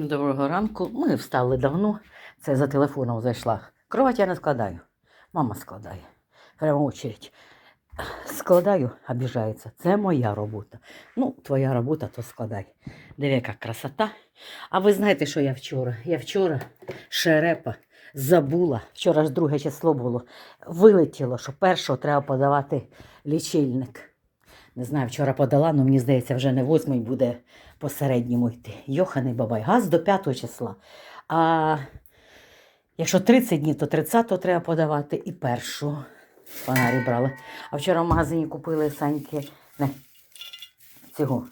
Доброго ранку. Ми встали давно. Це за телефоном зайшла. Кровать я не складаю. Мама складає. Прямо очередь. Складаю, обіжається. Це моя робота. Ну, твоя робота, то складай. Диви, яка красота. А ви знаєте, що я вчора? Я вчора шерепа забула. Вчора ж друге число було. Вилетіло, що першого треба подавати лічильник. Не знаю, вчора подала, але мені здається, вже не восьмий буде по середньому йти. Йоханий бабай. Газ до 5 числа. А якщо 30 днів, то 30-го треба подавати і першого. Фонарі брали. А вчора в магазині купили Саньки не, цього.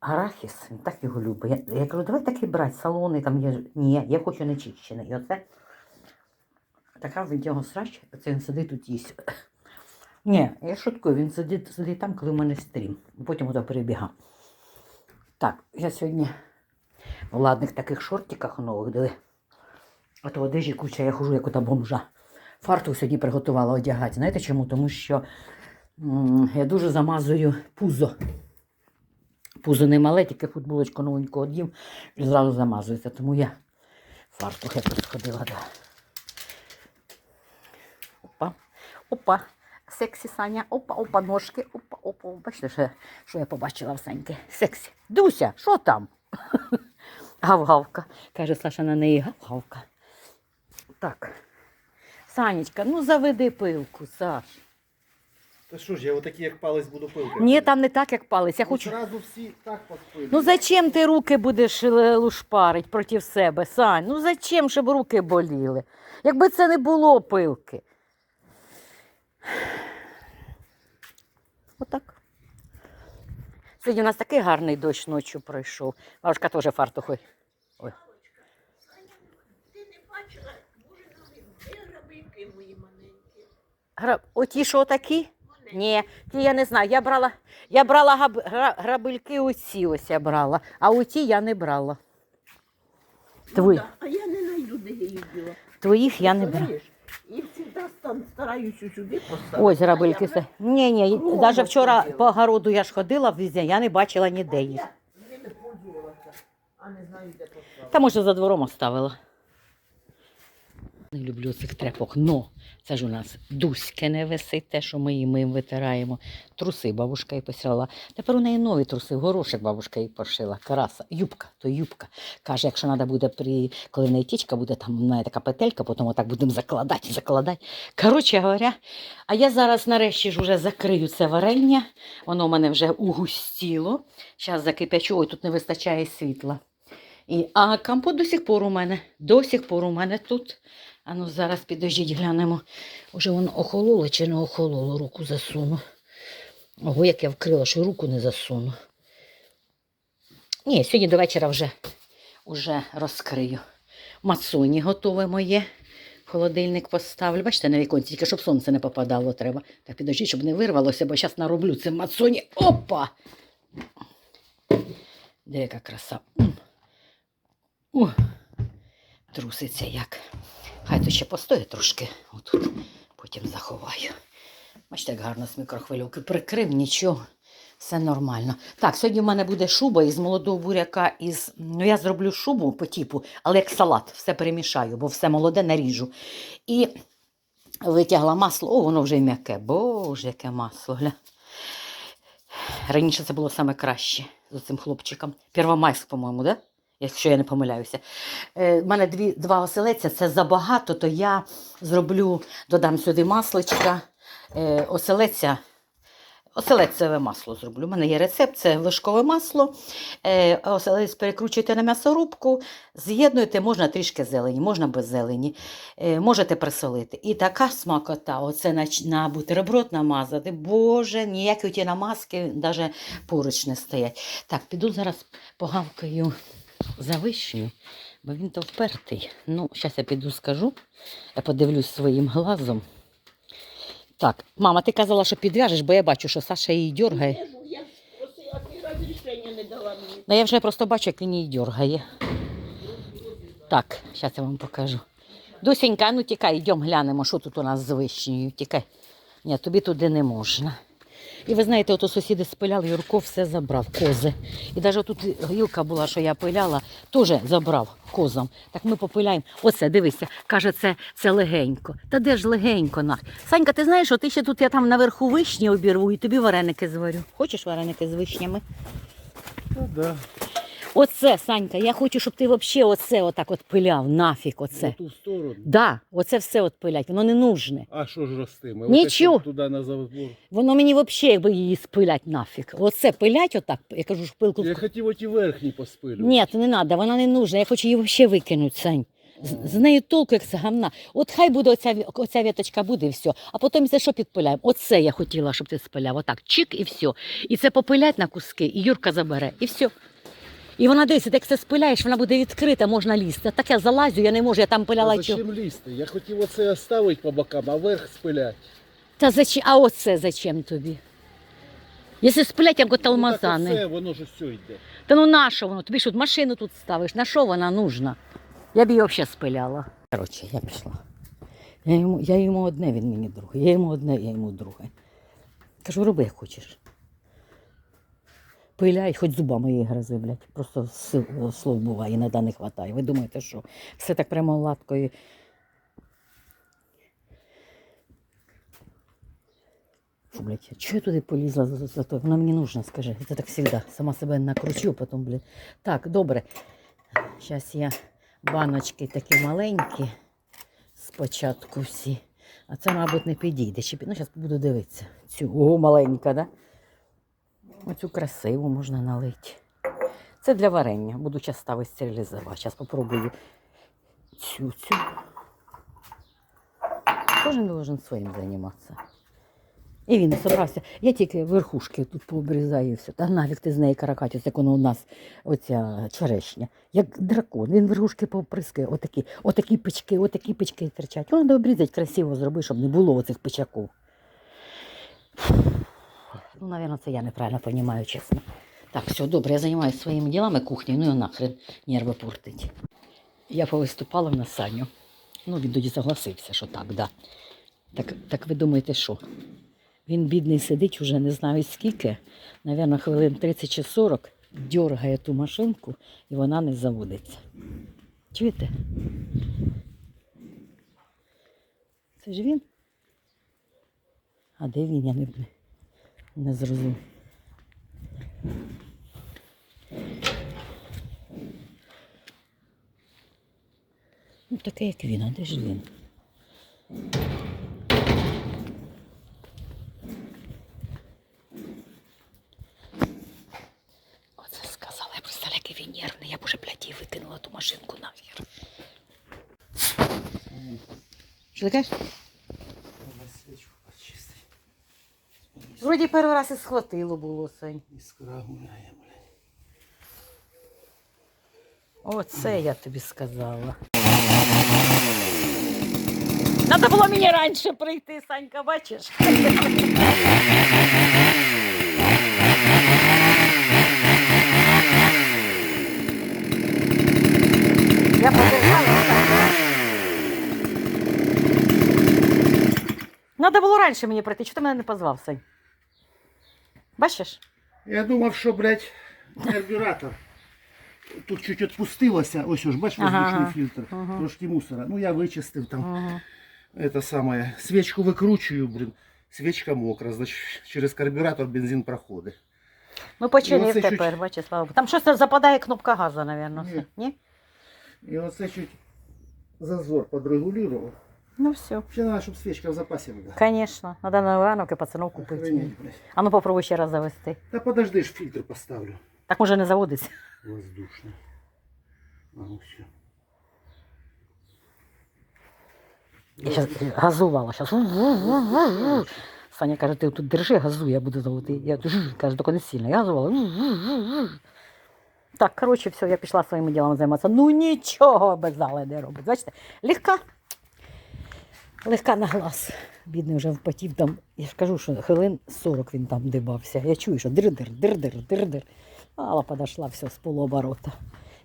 Арахіс, він так його любить. Я, я кажу, давай такий брати, салони там є. Ні, я хочу нечищений. І оце така від нього срач, оце він сидить тут їсть. Ні, я шуткую, він сидить, сидить там, коли в мене стрім. Потім ото перебігав. Так, я сьогодні в ладних таких шортиках нових диви. А то одежі куча, я хожу як ота бомжа. Фартух сьогодні приготувала одягати. Знаєте чому? Тому що я дуже замазую пузо. Пузо не мале, тільки футболочку новеньку одів і зразу замазується. Тому я фартух якось сходила. Да. Опа, опа. Сексі Саня, опа, опа, ножки, опа, опа. Бачите, що, що я побачила в Саньки? Сексі. Дуся, що там? Гавгавка. Каже Саша на неї гавгавка. Так. Санечка, ну заведи пилку, Саш. Та що ж, я отакі, як палець буду пилки. Ні, там не так, як палець. Я Ну, хочу. Зразу всі так поспили. Ну зачем ти руки будеш е, лушпарить проти себе, Сань? Ну зачем, щоб руки боліли? Якби це не було пилки. Отак. Сьогодні у нас такий гарний дощ ночі пройшов. Бабушка теж фартухи. Ой. Ти не бачила, боже де грабинки мої маленькі? Гра... Оті що такі? Ні, ті я не знаю. Я брала, я брала габ... гра... грабельки оці ось я брала, а оті я не брала. Твої. Ну, да, а я не найду, де я їх діла. Твоїх я не брала. І стараюся сюди поставити. Ось грабельки. Все. Ні, ні, кругом навіть вчора ходила. по городу я ж ходила везде, я не бачила ніде їх. Я ними пользувалася, а не знаю, де поставити. Та може за двором оставила. Не люблю цих тряпок, но це ж у нас дуське не висить, те, що ми їм витираємо. Труси бабушка їй постирала. Тепер у неї нові труси, горошок бабушка їй пошила. Караса, юбка, то юбка. Каже, якщо треба буде при коли в неї тічка буде, там у така петелька, потім отак будемо закладати, закладати. Коротше говоря, а я зараз нарешті ж вже закрию це варення. Воно в мене вже угустіло. Зараз закипячу, ой, тут не вистачає світла. І, а компот до сих пор у мене. До сих пор у мене тут. А ну зараз підождіть, глянемо. Уже воно охололо чи не охололо, руку засуну. Ого, як я вкрила, що руку не засуну. Ні, сьогодні до вечора вже, вже розкрию. Мацуні готове моє. Холодильник поставлю. Бачите, на віконці, тільки щоб сонце не попадало треба. Так підождіть, щоб не вирвалося, бо зараз нароблю це мацуні. Опа! Де яка краса. О, труситься як. Хай то ще постоїть трошки. Отут. Потім заховаю. Бачите, як гарно з мікрохвильовки прикрив, нічого. Все нормально. Так, сьогодні в мене буде шуба із молодого буряка. Із... Ну, я зроблю шубу по типу, але як салат, все перемішаю, бо все молоде наріжу. І витягла масло. О, воно вже й м'яке. Боже, яке масло. Гля. Раніше це було саме краще з цим хлопчиком. Первомайськ, по-моєму, да? Якщо я не помиляюся. Е, в мене дві, два оселеця, це забагато, то я зроблю, додам сюди масличка, е, оселеця. Оселедцеве масло зроблю. У мене є рецепт, це вишкове масло. Е, оселець перекручуєте на м'ясорубку, з'єднуєте, можна трішки зелені, можна без зелені. Е, можете присолити. І така смакота, оце на, бутерброд намазати. Боже, ніякі ті намазки навіть поруч не стоять. Так, піду зараз погавкаю за вишню, бо він то впертий. Ну, зараз я піду скажу, я подивлюсь своїм глазом. Так, мама, ти казала, що підв'яжеш, бо я бачу, що Саша її дергає. Я просила, ти розрішення не дала мені. Ну, я вже просто бачу, як він її дергає. Так, зараз я вам покажу. Дусенька, ну тікай, йдемо глянемо, що тут у нас з вишнею. Тікай. Ні, тобі туди не можна. І ви знаєте, ото сусіди спиляли, Юрко все забрав, кози. І навіть тут гілка була, що я пиляла, теж забрав козам. Так ми попиляємо. Оце, дивися, каже, це, це легенько. Та де ж легенько нах? Санька, ти знаєш, що ти ще тут я там наверху вишні обірву і тобі вареники зварю. Хочеш вареники з вишнями? Та да. Оце, Санька, я хочу, щоб ти взагалі оце отак от пиляв, нафіг оце. Ту сторону. Да, оце все от пилять, воно не нужне. А що ж ростиме? Нічого. От Туди на забор. Воно мені взагалі, якби її спилять нафіг. Оце пилять отак, я кажу, ж пилку. Я хотів оті верхні поспилювати. Ні, не треба, вона не нужна. Я хочу її взагалі викинути, Сань. З, з нею толку, як з гамна. От хай буде оця, ві- оця віточка буде і все. А потім за що підпиляємо? Оце я хотіла, щоб ти спиляв. Отак, чик і все. І це попилять на куски, і Юрка забере, і все. І вона дивиться, як це спиляєш, вона буде відкрита, можна лізти. Так я залазю, я не можу, я там А пиляла. чого. зачем лізти? Я хотів оце оставити по бокам, а верх спилять. Та зачем? А оце зачем тобі? Якщо сплять, як Ну, так талмазани. оце, воно ж все йде. Та ну на що воно? Тобі що машину тут ставиш? На що вона нужна? Я б її взагалі спиляла. Коротше, я пішла. Я йому, я йому одне, він мені друге. Я йому одне, я йому друге. Кажу, роби як хочеш. Пиляй, хоч зубами її грози, блядь. Просто слов буває, іноді не вистачає. Ви думаєте, що все так прямо латкою. Фу, блядь, чого я туди полізла за, за то? Вона мені нужна, скажи. Це так завжди. Сама себе накручу, потім, блядь. Так, добре. Зараз я баночки такі маленькі. Спочатку всі. А це, мабуть, не підійде. Під- Ну, зараз буду дивитися. Цю. О, маленька, да? Оцю красиву можна налити. Це для варення. Буду зараз ставити стерилізувати. Зараз спробую цю цю. Кожен должен своїм займатися. І він собрався. Я тільки верхушки тут пообрізаю все. Та нафіг ти з неї каракатюс, як воно у нас оця черешня. Як дракон. Він верхушки поприскає. Отакі, отакі пички, отакі пички терчать. Треба обрізати красиво зробити, щоб не було оцих пичаків. Ну, мабуть, це я неправильно розумію, чесно. Так, все, добре, я займаюся своїми ділами кухні, ну і нахрен нерви портить. Я повиступала на Саню. Ну, він тоді согласився, що так, да. Так, так ви думаєте, що? Він бідний сидить уже не знаю скільки, навірно, хвилин 30 чи 40, дергає ту машинку і вона не заводиться. Чуєте? Це ж він? А де він? Я не, не зрозумів. Ну, таке, як він, а де ж він? Оце сказала, я представляю, який він нервний. Я б уже, блядь, її викинула ту машинку нахер. Що ти Вроді перший раз і схватило було, Сань. Іскра гуляє, блядь. Оце я тобі сказала. Треба було мені раніше прийти, Санька, бачиш? Я подержала. Треба було раніше мені прийти. Чого ти мене не позвав, Сань? Бачиш? Я думав, що, блядь, карбюратор. Тут чуть відпустилося, ось ж, бачиш, Ага, воздушний ага. фільтр, Ага. трошки мусора. Ну я вичистив там. Угу. Это самое. Свечку викручую, блін. Свічка мокра, значить через карбюратор бензин проходить. Ну, починив оце тепер, бачиш, слава Богу. Там щось западає кнопка газу, мабуть. Ні. Ні? І оце чуть зазор подрегулював. Ну все. Ще треба, щоб свічка в запасі була. Конечно. Надо на Ивановке пацанов купити. Охренеть, блядь. А ну попробуй ще раз завести. Та подожди ж фільтр поставлю. Так може не заводиться. Воздушно. А ну все. Я зараз газувала. Щас. Саня каже, ти тут держи, газуй, я буду заводити. Я «Жу», каже, тільки не сильно. Я газувала. Так, коротше, все, я пішла своїми ділами займатися. Ну нічого без зали не робить. Бачите, легка. Легка на глаз. Бідний вже впотів там. Я ж кажу, що хвилин 40 він там дибався. Я чую, що дир-дир, дир-дир, дир-дир. Алла подошла все з полуоборота.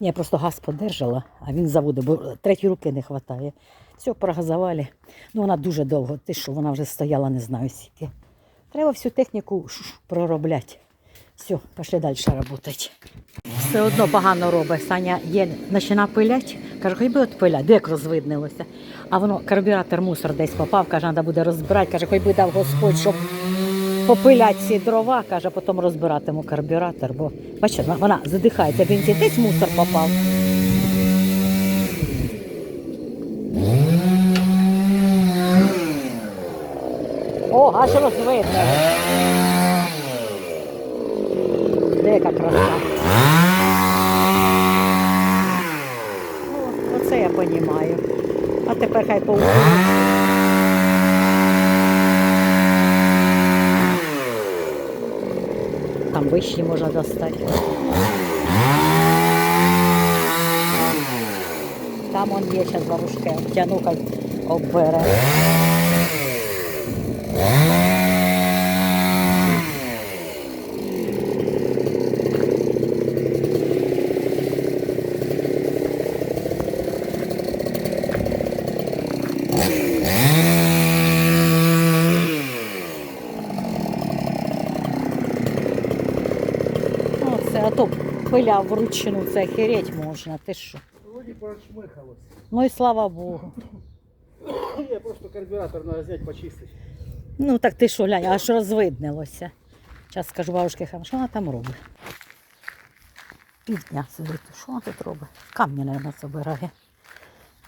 Ні, я просто газ подержала, а він заводить, бо третьої руки не вистачає. Все, прогазували. Ну, вона дуже довго. Ти що, вона вже стояла, не знаю скільки. Треба всю техніку проробляти. Все, пішли далі працювати. Все одно погано робить. Саня є, почина пилять. Каже, хоч би от пилять, де розвиднилося. А воно карбюратор мусор десь попав, каже, треба буде розбирати. Каже, хоч би дав Господь, щоб попилять ці дрова, каже, потім розбиратиму карбюратор, бо бачите, вона- задихається, бензин, десь мусор попав. О, аж розвидно. Де яка краса. А тепер хай поукрутить. Там вищі можна достати. Там он є зараз бабушка, тяну хай оббере. Пиля вручну, це хереть можна, ти що? Вроде прошмыхалось. Ну і слава Богу. Я просто карбюратор надо взять, почистить. Ну так ти що, глянь, аж розвиднилося. Зараз скажу бабушці, хам, що вона там робить? Півдня сидить. Що вона тут робить? Камні, мабуть, забирає.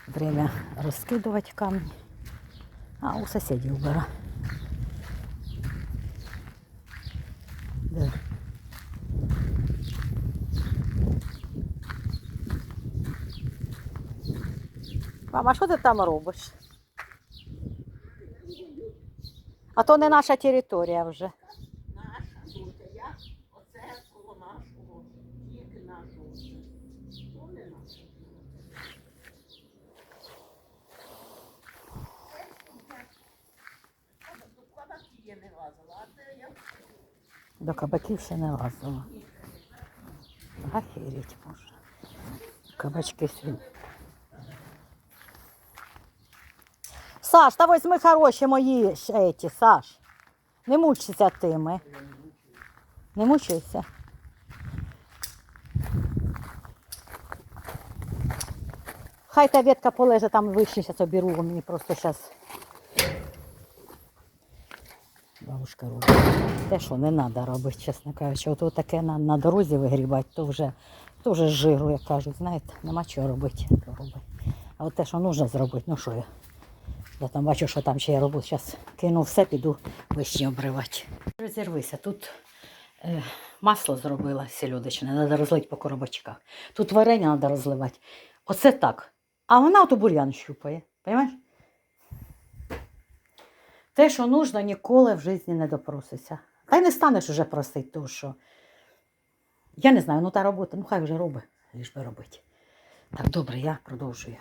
Время розкидувати камні. А у сусідів бере. Де? Мама, що ти там робиш? А то не наша територія вже. Наша я оце коло нашого, тільки нашого. То не наше. До кабаків не лазила, а це я До кабаків ще не лазила. Охереть можна. Кабачки сьогодні. Саш, та візьми хороші мої еті, Саш. Не мучайся тими. Не мучайся. Хай та ветка полеже там вище, зараз оберу, мені просто зараз. Бабушка робить. Те, що не треба робити, чесно кажучи. От таке на, на дорозі вигрібати, то вже, то вже жиру, як кажуть, знаєте, нема чого робити. Робити. А от те, що потрібно зробити, ну що я. Там бачу, що там ще я роблю. Зараз кину все, піду вишні обривати. Розірвися, тут е, масло зробила сільодочне, треба розлити по коробочках. Тут варення треба розливати. Оце так. А вона ото бур'ян щупає. Понимаєш? Те, що нужно, ніколи в житті не допроситься. Та й не станеш уже просити, тому що я не знаю, ну та робота, ну хай вже робить, лиш би робити. Так, добре, я продовжую.